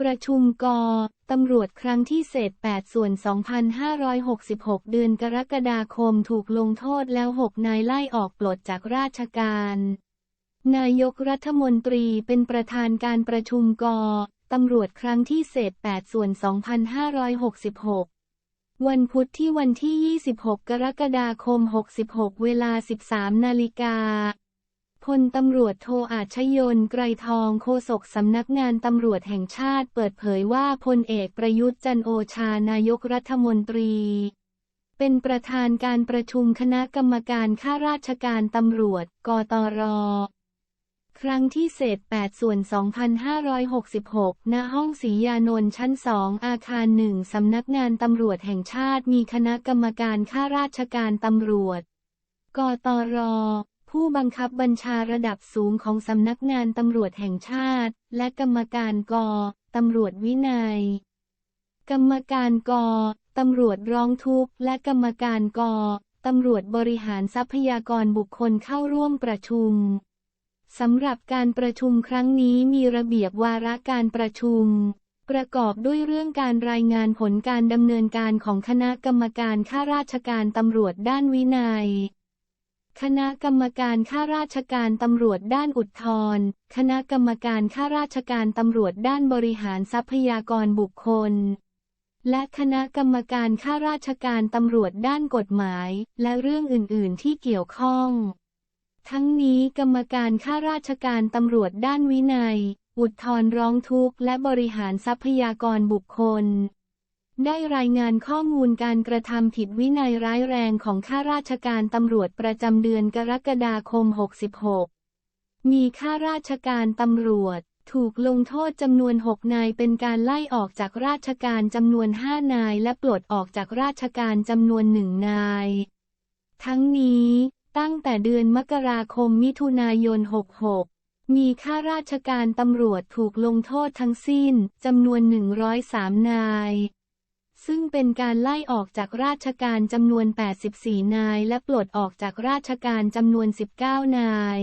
ประชุมกตำรวจครั้งที่เศษ 8 ส่วน 2,566 เดือนกรกฎาคมถูกลงโทษแล้ว 6 นายไล่ออกปลดจากราชการ นายกรัฐมนตรีเป็นประธานการประชุมกตำรวจครั้งที่เศษ 8 ส่วน 2,566 วันพุธที่วันที่ 26 กรกฎาคม 66 เวลา 13 นาฬิกา พลตำรวจโทอาชยนไกรทองโฆษกสำนักงานตำรวจแห่งชาติเปิดเผยว่าพลเอกประยุทธ์จันโอชานายกรัฐมนตรี เป็นประธานการประชุมคณะกรรมการข้าราชการตำรวจ กตร ครั้งที่เศษ 8 ส่วน 2566 ณ ห้องศรียานนท์ชั้น 2 อาคารหนึ่งสำนักงานตำรวจแห่งชาติมีคณะกรรมการข้าราชการตำรวจ กตร ผู้บังคับบัญชาระดับสูงของสำนักงานตำรวจแห่งชาติ และกรรมการกตำรวจวินัย กรรมการกตำรวจร้องทุกข์และกรรมการกตำรวจบริหารทรัพยากรบุคคลเข้าร่วมประชุมสำหรับการประชุมครั้งนี้มีระเบียบวาระการประชุม ประกอบด้วยเรื่องการรายงานผลการดำเนินการของคณะกรรมการข้าราชการตำรวจด้านวินัย คณะกรรมการข้าราชการตำรวจด้านอุทธรคณะกรรมการข้าราชการตำรวจด้านบริหารทรัพยากรบุคคล และคณะกรรมการข้าราชการตำรวจด้านกฎหมาย และเรื่องอื่น ๆ ที่เกี่ยวข้อง ทั้งนี้กรรมการข้าราชการตำรวจด้านวินัย อุทธรร้องทุกข์และบริหารทรัพยากรบุคคล ได้รายงานข้อมูลการกระทำผิดวินัยร้ายแรงของข้าราชการตำรวจประจำเดือนกรกฎาคม 66 มีข้าราชการตำรวจถูกลงโทษจำนวน 6 นายเป็นการไล่ออกจากราชการจำนวน 5 นาย และปลดออกจากราชการจำนวนหนึ่งนาย ทั้งนี้ตั้งแต่เดือนมกราคมมิถุนายน 66 มีข้าราชการตำรวจถูกลงโทษทั้งสิ้นจำนวน 103 นาย ซึ่งเป็นการไล่ออกจากราชการจำนวน 84 นาย และปลดออกจากราชการจำนวน 19 นาย